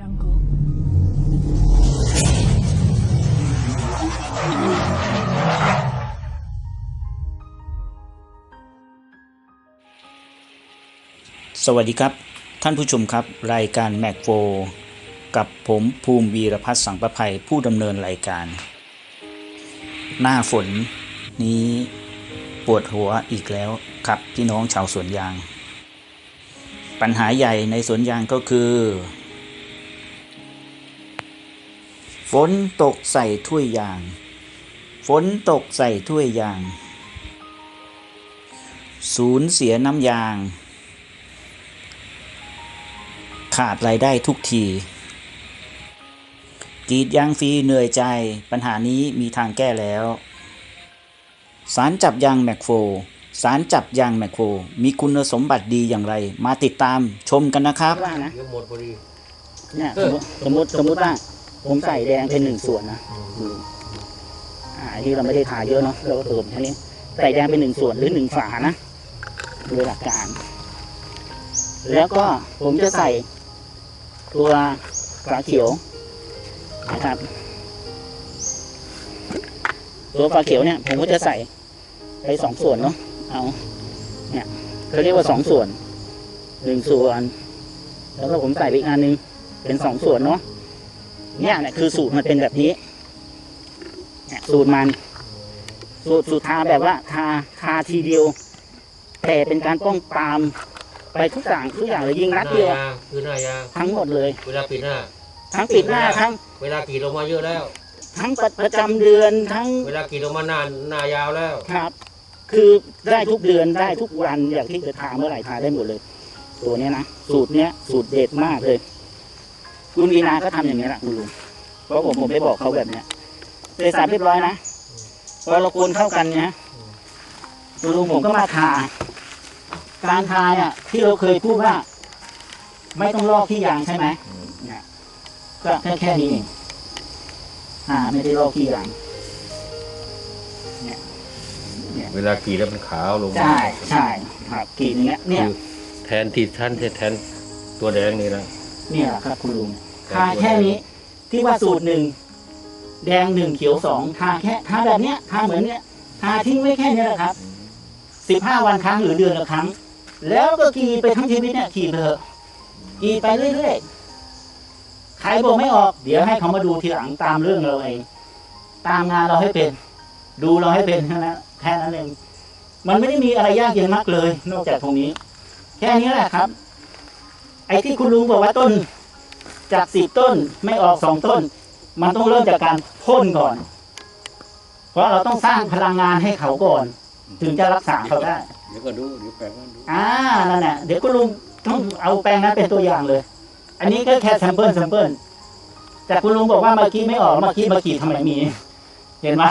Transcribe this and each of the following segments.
jungle. สวัสดีครับ ท่านผู้ชมครับ รายการแม็กโฟกับผมภูมิวีรพัฒน์สังประภัยผู้ดำเนินรายการ หน้าฝนนี้ปวดหัวอีกแล้วครับพี่น้องชาวสวนยาง ปัญหาใหญ่ในสวนยางก็คือ ฝนตกใส่ถ้วยยาง ฝนตกใส่ถ้วยยาง สูญเสียน้ำยาง ขาดรายได้ทุกทีกรีดยางฟรีเหนื่อยใจปัญหานี้มีทางแก้แล้ว สารจับยางแมคโฟสารจับยางแมคโฟมีคุณสมบัติดีอย่างไร มาติดตามชมกันนะครับว่านะเดี๋ยวหมดพอดีเนี่ยสมมติสมมติว่า ผมใส่แดงเป็นหนึ่งส่วนนะอืมอ่าที่เราไม่ได้ทาเยอะเนาะเราก็เติมแค่นี้ใส่แดงเป็นหนึ่งส่วนหรือหนึ่งฝานะโดยหลักการ แล้วก็ผมจะใส่ตัวฝาเขียวนะครับ ตัวฝาเขียวเนี่ย ผมก็จะใส่ไปสองส่วนเนาะเอาเนี่ยเขาเรียกว่าสองส่วนหนึ่งส่วน แล้วก็ผมใส่ไปอีกอันหนึงเป็นสองส่วนเนาะ เนี่ยเนี่ยคือสูตรมันเป็นแบบนี้เนี่ยสูตรมัน สูตรสูตรทาแบบว่า ทาทาทีเดียว แต่เป็นการป้องปราม ไปทุกอย่างทุกอย่างเลยยิงนัดเดียวหน้ายางคือหน้ายางทั้งหมดเลย เวลาปิดหน้า ทั้งปิดหน้าทั้ง เวลากรีดลงมาเยอะแล้ว ทั้งประประจำเดือนทั้ง เวลากรีดลงมาหน้าหน้ายาวแล้ว ครับ คือได้ทุกเดือนได้ทุกวันอยากที่จะทาเมื่อไหร่ทาได้หมดเลย ตัวเนี้ยนะสูตรเนี้ยสูตรเด็ดมากเลย คุณวีนาก็ทำอย่างนี้แหละคุณลุงเพราะผมผมไปบอกเขาแบบเนี้ยเสร็จสรรพเรียบร้อยนะพอเราโกนเข้ากันเนี่ยคุณลุงผมก็มาทาการทาเนี่ยที่เราเคยพูดว่า ไม่ต้องลอกที่ยางใช่ไหมเนี่ยก็แค่แค่นี้เองอ่า ไม่ได้ลอกที่ยางเวลากรีดแล้วมันขาวลงใช่ใช่ครับกรีดอย่างเงี้ยเนี่ยคือแทนที่ท่านแทนตัวแดงนี่นะเนี่ยแหละครับคุณลุง ทาแค่นี้ ที่ว่าสูตรหนึ่งแดงหนึ่งเขียวสองทาแค่ทาแบบเนี้ยทาเหมือนเนี้ยทาทิ้งไว้แค่นี้แหละครับสิบห้าวันครั้งหรือเดือนละครั้ง แล้วก็กรีดไปทั้งชีวิตเนี่ยกรีดไปเถอะกรีดไปเรื่อยๆใครบอกไม่ออก เดี๋ยวให้เขามาดูทีหลังตามเรื่องเราเองตามงานเราให้เป็น ดูเราให้เป็นนั้นแค่นั้นเองมันไม่ได้มีอะไรยากเย็นมากเลย นอกจากตรงนี้ แค่นี้แหละครับ ไอ้ที่คุณลุงบอกว่าต้น จากสิบต้นไม่ออกสองต้น มันต้องเริ่มจากการพ่นก่อน เพราะเราต้องสร้างพลังงานให้เขาก่อน ถึงจะรักษาเขาได้ เดี๋ยวก็ดูเดี๋ยวแปลว่าดูอ่านั่นแหละเดี๋ยวคุณลุงต้องเอาแปลงนั้นเป็นตัวอย่างเลย อันนี้ก็แค่แซมเปิลแซมเปิลแต่คุณลุงบอกว่าเมื่อกี้ไม่ออกเมื่อกี้เมื่อกี้ทำไมมี เห็นไหม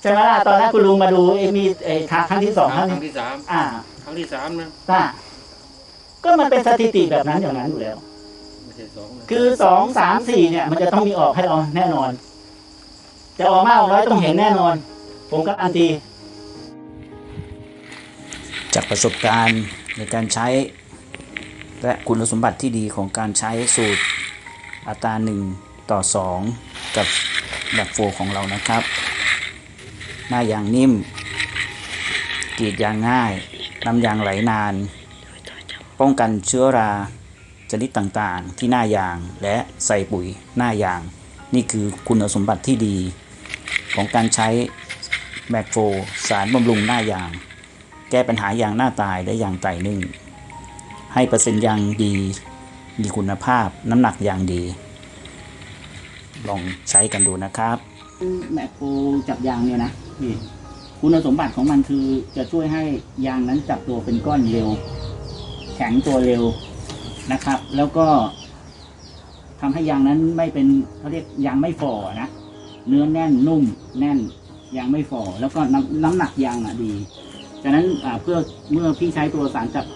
ใช่ไหมล่ะตอนแรกคุณลุงมาดูเอ้มีไอ้ทางครั้งที่สองครั้งครั้ที่งที่สามอ่า ครั้งที่สามนะอ่าก็มันเป็นสถิติแบบนั้นอย่างนั้นอยู่แล้ว คือสองสามสี่เนี่ย มันจะต้องมีออกให้เราแน่นอน จะออกมากออกน้อยต้องเห็นแน่นอน ผมก็อันตี จากประสบการณ์ในการใช้ และคุณสมบัติที่ดีของการใช้สูตรอัตราหนึ่งต่อสองกับแบบโฟของเรานะครับ หน้ายางนิ่มกรีดยางง่าย น้ำยางไหลนาน ป้องกันเชื้อรา ชนิดต่างๆ ที่หน้ายางและใส่ปุ๋ยหน้ายาง นี่คือคุณสมบัติที่ดี ของการใช้แมกโฟสารบำรุงหน้ายาง แก้ปัญหายางหน้าตายและยางไตนึ่ง ให้เปอร์เซ็นต์ยางดี มีคุณภาพน้ำหนักยางดี ลองใช้กันดูนะครับแมกโฟจับยางเนี่ยนะนี่คุณสมบัติของมันคือจะช่วยให้ยางนั้นจับตัวเป็นก้อนเร็ว แข็งตัวเร็ว นะครับ แล้วก็ทำให้ยางนั้นไม่เป็นเขาเรียกยางไม่ฝ่อนะเนื้อแน่นนุ่ม แน่นยางไม่ฝ่อแล้วก็น้ำน้ำหนักยางอะดีฉะนั้นเพื่อเมื่อพี่ใช้ตัวสารจับ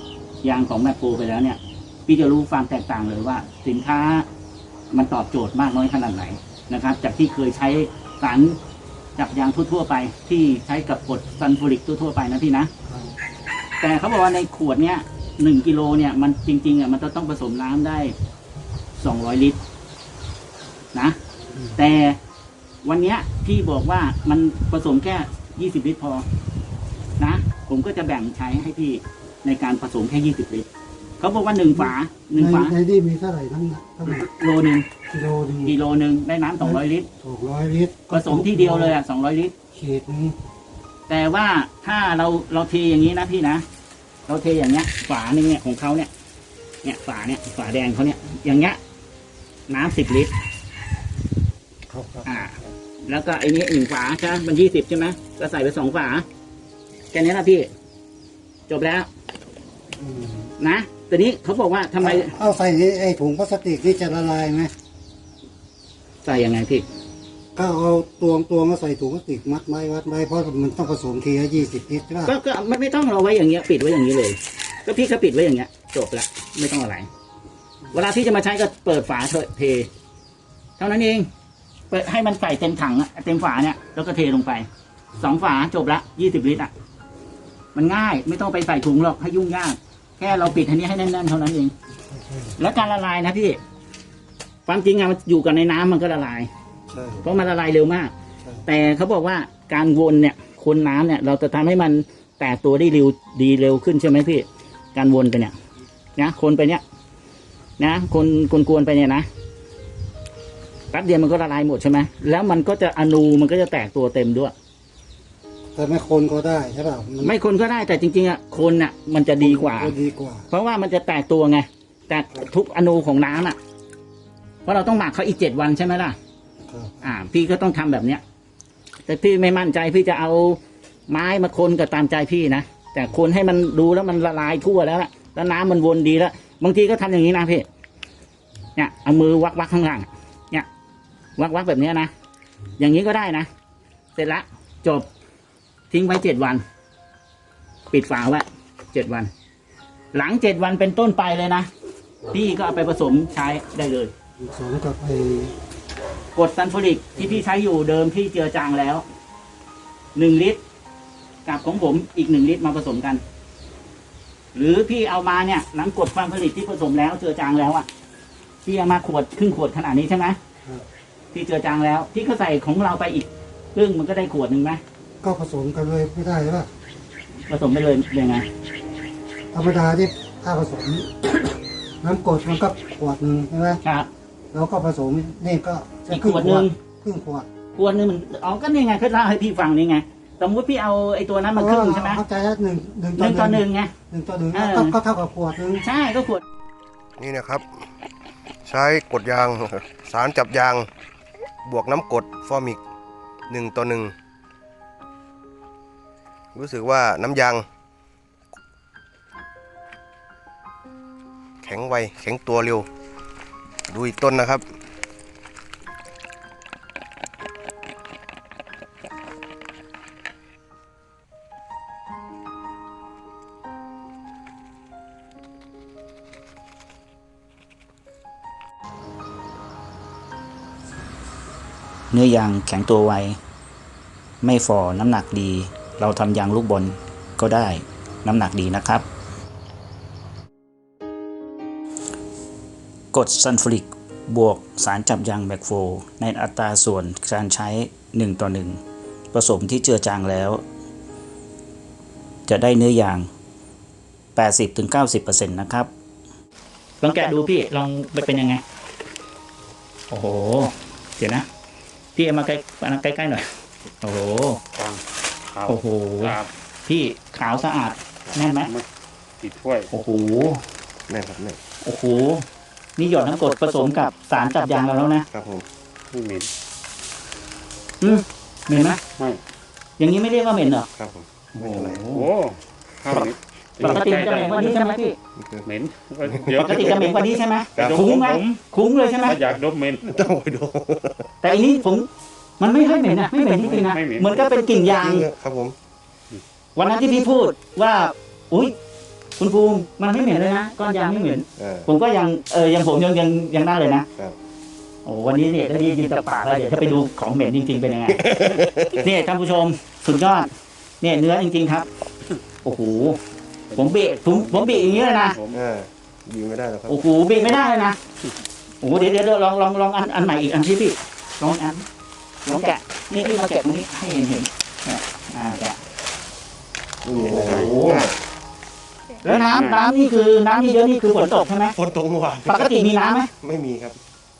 ยางของแมคโครไปแล้วเนี่ย พี่จะรู้ความแตกต่างเลยว่า สินค้ามันตอบโจทย์มากน้อยขนาดไหนนะครับ จากที่เคยใช้สารจับยางทั่วๆไป ที่ใช้กับกรดซัลฟูริกทั่วๆไปนะพี่นะ แต่เขาบอกว่าในขวดเนี้ย หนึ่งกิโลเนี่ยมันจริงๆอะมันจะต้องผสมน้ำได้สองร้อยลิตร นะ แต่วันเนี้ยพี่บอกว่ามันผสมแค่ยี่สิบลิตรพอ นะ ผมก็จะแบ่งใช้ให้พี่ในการผสมแค่ยี่สิบลิตรเขาบอกว่าหนึ่งฝาหนึ่งในฝาในนี่มีเท่าไหร่น้ำหนักเท่าไหร่โลหนึ่งกิโลหนึงกิโลหนึ่งได้น้ำสองร้อยลิตรสองร้อยลิตรผสมที่เดียวเลยอะสองร้อยลิตรขีดหนึงแต่ว่าถ้าเราเราเทอย่างนี้นะพี่นะ เราเทอย่างเงี้ย ฝาหนึ่งเนี่ยของเขาเนี่ย เนี่ยฝาเนี่ย ฝาแดงเขาเนี่ย อย่างเงี้ย น้ำสิบลิตร ครับครับอ่า แล้วก็ไอ้นี้หนึ่งฝาใช่ไหมมันยี่สิบใช่ไหมก็ใส่ไปสองฝา แค่นี้นะพี่ จบแล้ว อืมนะแต่นี้เขาบอกว่าทำไมเอาใส่ในไอ้ถุงพลาสติกนี่จะละลายไหมใส่ยังไงพี่ ก็เอาตวงตวงก็ใส่ถุงพลาสติกมัดไว้วัดไว้เพราะมันต้องผสมทีละยี่สิบลิตรใช่ปะก็ก็ไม่ไม่ต้องเอาไว้อย่างเงี้ย ปิดไว้อย่างนี้เลย ก็พี่ก็ปิดไว้อย่างเงี้ยจบละไม่ต้องอะไร เวลาพี่จะมาใช้ก็เปิดฝาเถอะเท เท่านั้นเอง เปิดให้มันใส่เต็มถังอะเต็มฝาเนี่ยแล้วก็เทลงไปสองฝาจบละยี่สิบลิตรอะมันง่ายไม่ต้องไปใส่ถุงหรอกให้ยุ่งยาก แค่เราปิดอันนี้ให้แน่นๆเท่านั้นเอง แล้วการละลายนะพี่ ความจริงอะมันอยู่กับในน้ำมันก็ละลาย ใช่เพราะมันละลายเร็วมากใช่แต่เขาบอกว่าการวนเนี่ยคนน้ำเนี่ย เราจะทำให้มันแตกตัวได้เร็วดีเร็วขึ้นใช่ไหมพี่ การวนไปเนี่ยนะคนไปเนี่ยนะคนคนกวนไปเนี่ยนะแป๊บเดียวมันก็ละลายหมดใช่ไหมแล้วมันก็จะอนูมันก็จะแตกตัวเต็มด้วยแต่ไม่คนก็ได้ใช่ป่ะนไม่คนก็ได้แต่จริงๆอะคนน่ะ มันจะดีกว่าดีกว่า เพราะว่ามันจะแตกตัวไงแตกทุกอนูของน้ำอะ เพราะเราต้องหมักเขาอีกเจ็ดวันใช่ไหมล่ะครับ อ่า พี่ก็ต้องทำแบบเนี้ย แต่พี่ไม่มั่นใจพี่จะเอาไม้มาคนก็ตามใจพี่นะแต่คนให้มันดูแล้วมันละลายทั่วแล้วละแล้วน้ำมันวนดีแล้วบางทีก็ทำอย่างนี้นะพี่เนี่ยเอามือวักวักข้างล่างเนี่ย วักวักแบบเนี้ยนะอย่างนี้ก็ได้นะเสร็จละจบทิ้งไว้เจ็ดวัน ปิดฝาไว้เจ็ดวัน หลังเจ็ดวันเป็นต้นไปเลยนะพี่ก็เอาไปผสมใช้ได้เลยผสมกับไอ กรดซัลฟูริกที่พี่ใช้อยู่เดิมที่เจือจางแล้วหนึ่งลิตร กับของผมอีกหนึ่งลิตรมาผสมกัน หรือพี่เอามาเนี่ยน้ำกรดความผลิตที่ผสมแล้วเจือจางแล้วอะ่ะพี่เอามาขวดครึ่งขวดขนาดนี้ใช่ไหมครับที่เจือจางแล้วพี่ก็ใส่ของเราไปอีกครึ่งมันก็ได้ขวดหนึ่งไหมก็ผสมกันเลยไม่ได้ใช่ป่ะผสมไปเลยยังไงธรรมดาที่ถ้าผสม น้ำกรดมันก็ขวดหนึ่งใช่ไหมครับ แล้วก็ผสมนี่ก็อีกขวดหนึ่งครึ่งขวดขวดหนึงมันอ๋อก็นี่ไงเขาเล่าให้พี่ฟังนี่ไงสมมติพี่เอาไอ้ตัวนั้นมาครึ่งใช่ไหมเข้าใจแล้วหนึ่งหนึ่งหนึ่งต่อหนึ่งไง หนึ่งต่อหนึ่งเออ ก็ก็เท่ากับขวดหนึ่ง ใช่ก็ขวด นี่นะครับ ใช้กดยาง สารจับยาง บวกน้ำกรดฟอร์มิกหนึ่งต่อหนึ่งรู้สึกว่าน้ำยาง แข็งไว แข็งตัวเร็ว ดูอีกต้นนะครับ เนื้อยางแข็งตัวไว ไม่ฝ่อน้ำหนักดี เราทำยางลูกบอลก็ได้น้ำหนักดีนะครับ กรดซัลฟูริกบวกสารจับยางแบคโฟในอัตราส่วนการใช้ 1 ต่อ 1 ผสมที่เจือจางแล้ว จะได้เนื้อยาง 80-90%นะครับ ลองแกะดูพี่ ลองไปเป็นยังไง โอ้โห เดี๋ยวนะ พี่เอามาใกล้มาใกล้ๆหน่อย โอ้โหฟังขาวโอ้โหครับพี่ขาวสะอาด แน่นไหมติดถ้วย โอ้โห แน่นครับแน่นโอ้โห นี่หยอดน้ำกรดผสมกับสารจับยางเราแล้วนะครับผมไม่เหม็นอืมเหม็นไหมไม่อย่างนี้ไม่เรียกว่าเหม็นเหรอครับผมโอ้โหโอ้ข้าวนี้ปกติมันจะเหม็นกว่านี้ใช่ไหมพี่เหม็นเดี๋ยวปกติจะเหม็นกว่านี้ใช่ไหมครับคุ้งไหมผมคุ้งเลยใช่ไหมถ้าอยากดมเหม็นต้องไปดูแต่อันนี้ผมมันไม่ค่อยเหม็นนะไม่เหม็นจริงๆนะไม่เหม็นเหมือนก็เป็นกลิ่นยางครับผมวันนั้นที่พี่พูดว่า อุ้ย คุณภูมิมันไม่เหม็นเลยนะก้อนยางไม่เหม็นเออ ผมก็ยังเออยังผมยังยังยังได้เลยนะครับ โอ้วันนี้เนี่ยได้ยินจากปากแล้วเดี๋ยวถ้าไปดูของเหม็นจริง ๆ เป็นยังไง เนี่ยท่านผู้ชมสุดยอด เนี่ยเนื้อจริง ๆครับ โอ้โหผมบีผมผมบีอย่างนี้เลยนะ ผมเออยิงไม่ได้หรอกครับโอ้โหบีไม่ได้เลยนะ โอ้โหเดี๋ยวเดี๋ยวลองลองลองอันอันใหม่อีกอันที่พี่ลองอันลองแกะนี่พี่มาแกะตรงนี้ให้เห็นเห็นเนี่ยอ่าแกะ โอ้โห แล้วน้ำน้ำนี่คือน้ำที่เยอะนี่คือฝนตกใช่ไหมฝนตกเมื่อวานปกติมีน้ำไหมไม่มีครับ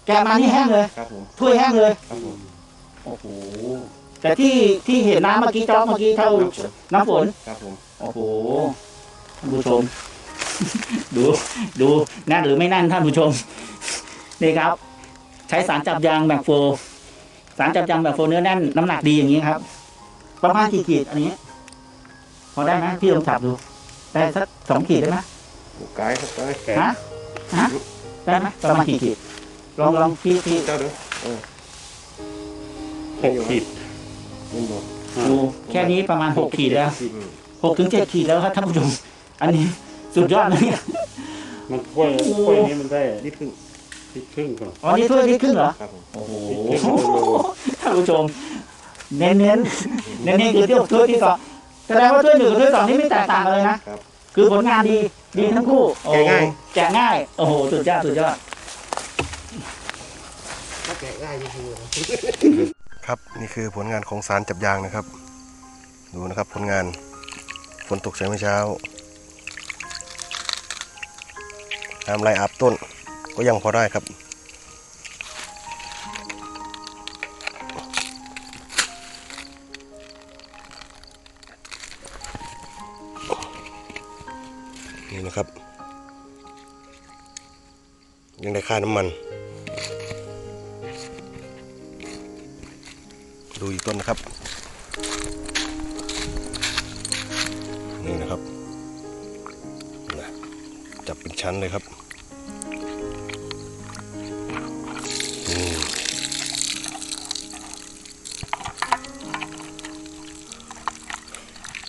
แกะมานี่แห้งเลย ครับผมถ้วยแห้งเลย ครับผมโอ้โห แต่ที่ที่เห็นน้ำเมื่อกี้จ๊อกเมื่อกี้เท่าน้ำฝน ครับผมโอ้โห ท่านผู้ชม ดูดูแน่นหรือไม่แน่นท่านผู้ชม นี่ครับ ใช้สารจับยางแบบโฟร์สารจับยางแบบโฟร์เนื้อแน่นน้ำหนักดีอย่างนี้ครับ ประมาณกี่ขีดอันนี้ พอได้ไหมพี่ลองจับดู ได้สักสองขีดได้ไหมกายครับกายแกะฮะฮะได้ไหมประมาณกี่ขีดลองลองพี่พี่เจ้าเด้อหกขีดมันบอกดูแค่นี้ประมาณหกขีดแล้วอืมหกถึงเจ็ดขีดแล้วครับท่านผู้ชมอันนี้สุดยอดนะเนี่ยมันถ้วยโอ้โหถ้วยนี้มันได้นี่พึ่งลิตรครึ่งก่อนอ๋อนี่ถ้วยนี้ครึ่งเหรอครับผมโอ้โหท่านผู้ชม เน้นเน้นเน้นเน้นคือเที่ยวถ้วยที่สอง แสดงว่าถ้วยหนึ่งกับถ้วยสองนี่ไม่แตกต่างกันเลยนะ ครับคือผลงานดี ดีทั้งคู่โอ้แกะง่าย แกะง่าย โอ้โห สุดยอด สุดยอดครับนี่คือผลงานของสารจับยางนะครับ ดูนะครับผลงานฝนตกใส่เมื่อเช้าน้ำไหลอาบต้นก็ยังพอได้ครับ นะครับ ยังได้ค่าน้ำมัน ดูอีกต้นนะครับ นี่นะครับจับเป็นชั้นเลยครับ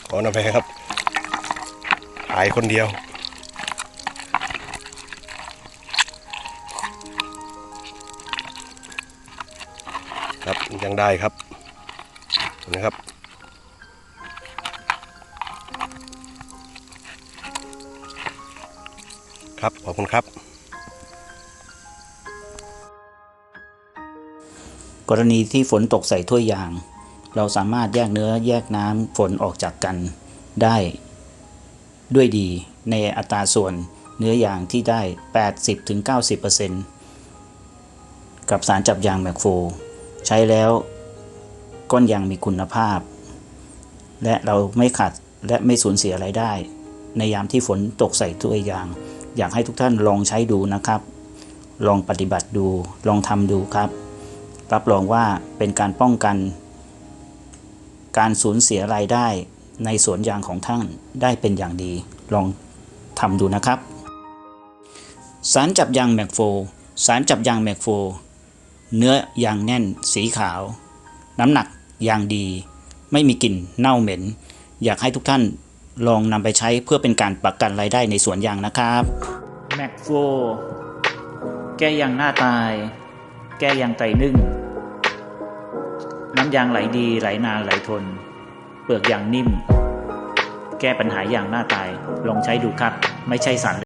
ขอนะแพครับถ่ายคนเดียว ยังได้ครับนะครับ ครับขอบคุณครับ กรณีที่ฝนตกใส่ถ้วยยาง เราสามารถแยกเนื้อแยกน้ำฝนออกจากกันได้ด้วยดีในอัตราส่วนเนื้อยางที่ได้ 80-90%กับสารจับยางแมกโฟ ใช้แล้วก้อนยางมีคุณภาพ และเราไม่ขาดและไม่สูญเสียอะไรายได้ ในยามที่ฝนตกใส่ถ้วยยาง อยากให้ทุกท่านลองใช้ดูนะครับ ลองปฏิบัติดูลองทำดูครับ รับรองว่าเป็นการป้องกัน การสูญเสียรายได้ในสวนยางของท่านได้เป็นอย่างดี ลองทำดูนะครับ สารจับยางแมกโฟ สารจับยางแมกโฟ เนื้อยางแน่นสีขาว น้ำหนักยางดี ไม่มีกลิ่นเน่าเหม็น อยากให้ทุกท่านลองนำไปใช้เพื่อเป็นการประกันรายได้ในสวนยางนะครับแมกโฟแก้ยางหน้าตาย แก้ยางไตนึ่ง น้ำยางไหลดีไหลนานไหลทน เปลือกยางนิ่ม แก้ปัญหายางหน้าตายลองใช้ดูครับ ไม่ใช่สาร